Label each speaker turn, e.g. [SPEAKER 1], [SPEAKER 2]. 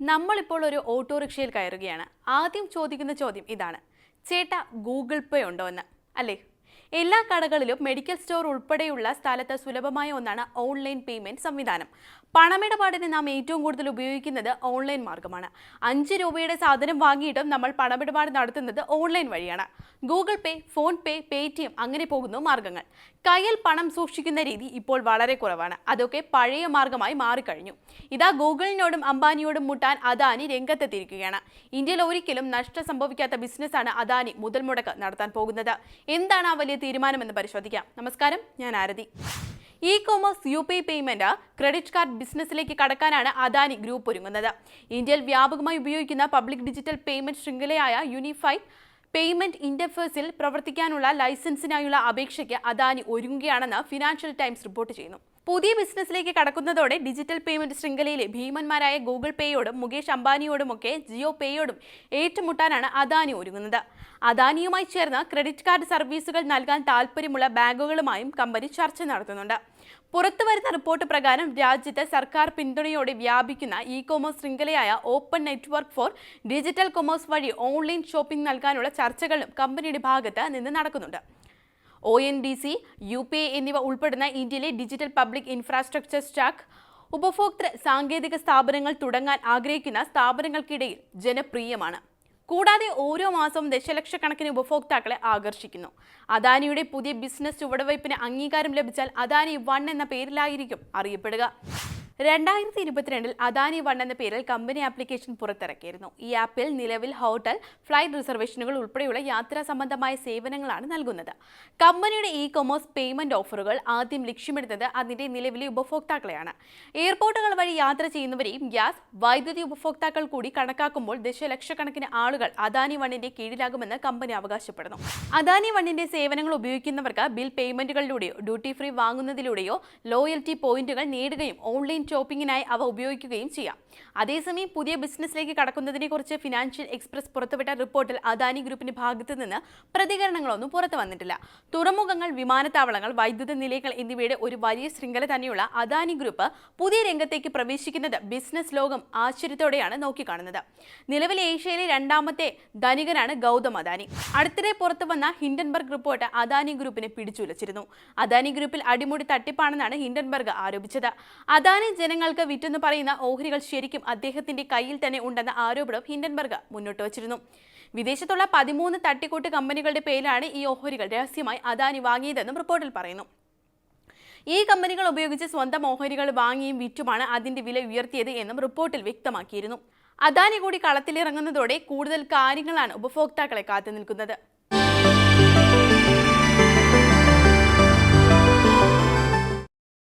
[SPEAKER 1] നമ്മളിപ്പോൾ ഒരു ഓട്ടോറിക്ഷയിൽ കയറുകയാണ്. ആദ്യം ചോദിക്കുന്ന ചോദ്യം ഇതാണ്. ചേട്ടാ ഗൂഗിൾ പേ ഉണ്ടോ എന്ന്. അല്ലേ? എല്ലാ കടകളിലും മെഡിക്കൽ സ്റ്റോർ ഉൾപ്പെടെയുള്ള സ്ഥലത്ത് സുലഭമായ ഒന്നാണ് ഓൺലൈൻ പേയ്മെന്റ് സംവിധാനം. പണമിടപാടിന് നാം ഏറ്റവും കൂടുതൽ ഉപയോഗിക്കുന്നത് ഓൺലൈൻ മാർഗമാണ്. അഞ്ച് രൂപയുടെ സാധനം വാങ്ങിയിട്ടും നമ്മൾ പണമിടപാട് നടത്തുന്നത് ഓൺലൈൻ വഴിയാണ്. Google Pay PhonePe Paytm അങ്ങനെ പോകുന്നു മാർഗങ്ങൾ. കയ്യിൽ പണം സൂക്ഷിക്കുന്ന രീതി ഇപ്പോൾ വളരെ കുറവാണ്. അതൊക്കെ പഴയ മാർഗമായി മാറിക്കഴിഞ്ഞു. ഇതാ ഗൂഗിളിനോടും അംബാനിയോടും മുട്ടാൻ അദാനി രംഗത്തെത്തിയിരിക്കുകയാണ്. ഇന്ത്യയിൽ ഒരിക്കലും നഷ്ടം സംഭവിക്കാത്ത ബിസിനസ്സാണ് അദാനി മുതൽ മുടക്ക് നടത്താൻ പോകുന്നത്. എന്താണ് ആ വലിയ തീരുമാനമെന്ന് പരിശോധിക്കാം. നമസ്കാരം ഞാൻ Arathi. E commerce U P payment credit card ബിസിനസ്സിലേക്ക് കടക്കാനാണ് അദാനി ഗ്രൂപ്പ് ഒരുങ്ങുന്നത്. ഇന്ത്യയിൽ വ്യാപകമായി ഉപയോഗിക്കുന്ന പബ്ലിക് ഡിജിറ്റൽ പേയ്മെന്റ് ശൃംഖലയായ യൂണിഫൈ പേയ്മെന്റ് ഇന്റർഫേസിൽ പ്രവർത്തിക്കാനുള്ള ലൈസൻസിനായുള്ള അപേക്ഷയ്ക്ക് അദാനി ഒരുങ്ങുകയാണെന്ന് ഫിനാൻഷ്യൽ ടൈംസ് റിപ്പോർട്ട് ചെയ്യുന്നു. പുതിയ ബിസിനസ്സിലേക്ക് കടക്കുന്നതോടെ ഡിജിറ്റൽ പേയ്മെന്റ് ശൃംഖലയിലെ ഭീമന്മാരായ ഗൂഗിൾ പേയോടും മുകേഷ് അംബാനിയോടുമൊക്കെ ജിയോ പേയോടും ഏറ്റുമുട്ടാനാണ് അദാനി ഒരുങ്ങുന്നത്. അദാനിയുമായി ചേർന്ന് ക്രെഡിറ്റ് കാർഡ് സർവീസുകൾ നൽകാൻ താൽപ്പര്യമുള്ള ബാങ്കുകളുമായും കമ്പനി ചർച്ച നടത്തുന്നുണ്ട്. പുറത്തുവരുന്ന റിപ്പോർട്ട് പ്രകാരം രാജ്യത്ത് സർക്കാർ പിന്തുണയോടെ വ്യാപിക്കുന്ന e commerce ശൃംഖലയായ Open Network for Digital Commerce വഴി ഓൺലൈൻ ഷോപ്പിംഗ് നൽകാനുള്ള ചർച്ചകളും കമ്പനിയുടെ ഭാഗത്ത് നിന്ന് നടക്കുന്നുണ്ട്. O N D C U P I എന്നിവ ഉൾപ്പെടുന്ന ഇന്ത്യയിലെ ഡിജിറ്റൽ പബ്ലിക് ഇൻഫ്രാസ്ട്രക്ചർ സ്റ്റാക്ക് ഉപഭോക്തൃ സാങ്കേതിക സ്ഥാപനങ്ങൾ തുടങ്ങാൻ ആഗ്രഹിക്കുന്ന സ്ഥാപനങ്ങൾക്കിടയിൽ ജനപ്രിയമാണ്. കൂടാതെ ഓരോ മാസവും ദശലക്ഷക്കണക്കിന് ഉപഭോക്താക്കളെ ആകർഷിക്കുന്നു. അദാനിയുടെ പുതിയ ബിസിനസ് ചുവടുവയ്പ്പിന് അംഗീകാരം ലഭിച്ചാൽ അദാനി വൺ എന്ന പേരിലായിരിക്കും അറിയപ്പെടുക. രണ്ടായിരത്തി ഇരുപത്തിരണ്ടിൽ അദാനി വൺ എന്ന പേരിൽ കമ്പനി ആപ്ലിക്കേഷൻ പുറത്തിറക്കിയിരുന്നു. ഈ ആപ്പിൽ നിലവിൽ ഹോട്ടൽ ഫ്ലൈറ്റ് റിസർവേഷനുകൾ ഉൾപ്പെടെയുള്ള യാത്രാ സംബന്ധമായ സേവനങ്ങളാണ് നൽകുന്നത്. കമ്പനിയുടെ ഇ കൊമേഴ്സ് പേയ്മെന്റ് ഓഫറുകൾ ആദ്യം ലക്ഷ്യമിടുന്നത് അതിന്റെ നിലവിലെ ഉപഭോക്താക്കളെയാണ്. എയർപോർട്ടുകൾ വഴി യാത്ര ചെയ്യുന്നവരെയും ഗ്യാസ് വൈദ്യുതി ഉപഭോക്താക്കൾ കൂടി കണക്കാക്കുമ്പോൾ ദശലക്ഷക്കണക്കിന് ആളുകൾ അദാനി വണ്ണിന്റെ കീഴിലാകുമെന്ന് കമ്പനി അവകാശപ്പെടുന്നു. അദാനി വണ്ണിന്റെ സേവനങ്ങൾ ഉപയോഗിക്കുന്നവർക്ക് ബിൽ പേയ്മെന്റുകളിലൂടെയോ ഡ്യൂട്ടി ഫ്രീ വാങ്ങുന്നതിലൂടെയോ ലോയൽറ്റി പോയിന്റുകൾ നേടുകയും ഓൺലൈൻ ഷോപ്പിംഗിനായി അവ ഉപയോഗിക്കുകയും ചെയ്യാം. അതേസമയം പുതിയ ബിസിനസ്സിലേക്ക് കടക്കുന്നതിനെക്കുറിച്ച് ഫിനാൻഷ്യൽ എക്സ്പ്രസ് പുറത്തുവിട്ട റിപ്പോർട്ടിൽ അദാനി ഗ്രൂപ്പിന്റെ ഭാഗത്തു നിന്ന് പ്രതികരണങ്ങളൊന്നും പുറത്തു വന്നിട്ടില്ല. തുറമുഖങ്ങൾ വിമാനത്താവളങ്ങൾ വൈദ്യുത നിലയങ്ങൾ എന്നിവയുടെ ഒരു വലിയ ശൃംഖല തന്നെയുള്ള അദാനി ഗ്രൂപ്പ് പുതിയ രംഗത്തേക്ക് പ്രവേശിക്കുന്നത് ബിസിനസ് ലോകം ആശ്ചര്യത്തോടെയാണ് നോക്കിക്കാണുന്നത്. നിലവിലെ ഏഷ്യയിലെ രണ്ടാമത്തെ ധനികനാണ് ഗൗതം അദാനി. അടുത്തിടെ പുറത്തു വന്ന ഹിൻഡൻബർഗ് റിപ്പോർട്ട് അദാനി ഗ്രൂപ്പിനെ പിടിച്ചുലച്ചിരുന്നു. അദാനി ഗ്രൂപ്പിൽ അടിമുടി തട്ടിപ്പാണെന്നാണ് ഹിൻഡൻബർഗ് ആരോപിച്ചത്. അദാനി ജനങ്ങൾക്ക് വിറ്റെന്ന് പറയുന്ന ഓഹരികൾ ശരിക്കും അദ്ദേഹത്തിന്റെ കയ്യിൽ തന്നെ ഉണ്ടെന്ന ആരോപണം ഹിൻഡൻബർഗ് മുന്നോട്ട് വച്ചിരുന്നു. വിദേശത്തുള്ള പതിമൂന്ന് തട്ടിക്കൂട്ട് കമ്പനികളുടെ പേരിലാണ് ഈ ഓഹരികൾ രഹസ്യമായി അദാനി വാങ്ങിയതെന്നും റിപ്പോർട്ടിൽ പറയുന്നു. ഈ കമ്പനികൾ ഉപയോഗിച്ച് സ്വന്തം ഓഹരികൾ വാങ്ങിയും വിറ്റുമാണ് അതിന്റെ വില ഉയർത്തിയത് എന്നും റിപ്പോർട്ടിൽ വ്യക്തമാക്കിയിരുന്നു. അദാനി കൂടി കളത്തിലിറങ്ങുന്നതോടെ കൂടുതൽ കാര്യങ്ങളാണ് ഉപഭോക്താക്കളെ കാത്തുനിൽക്കുന്നത്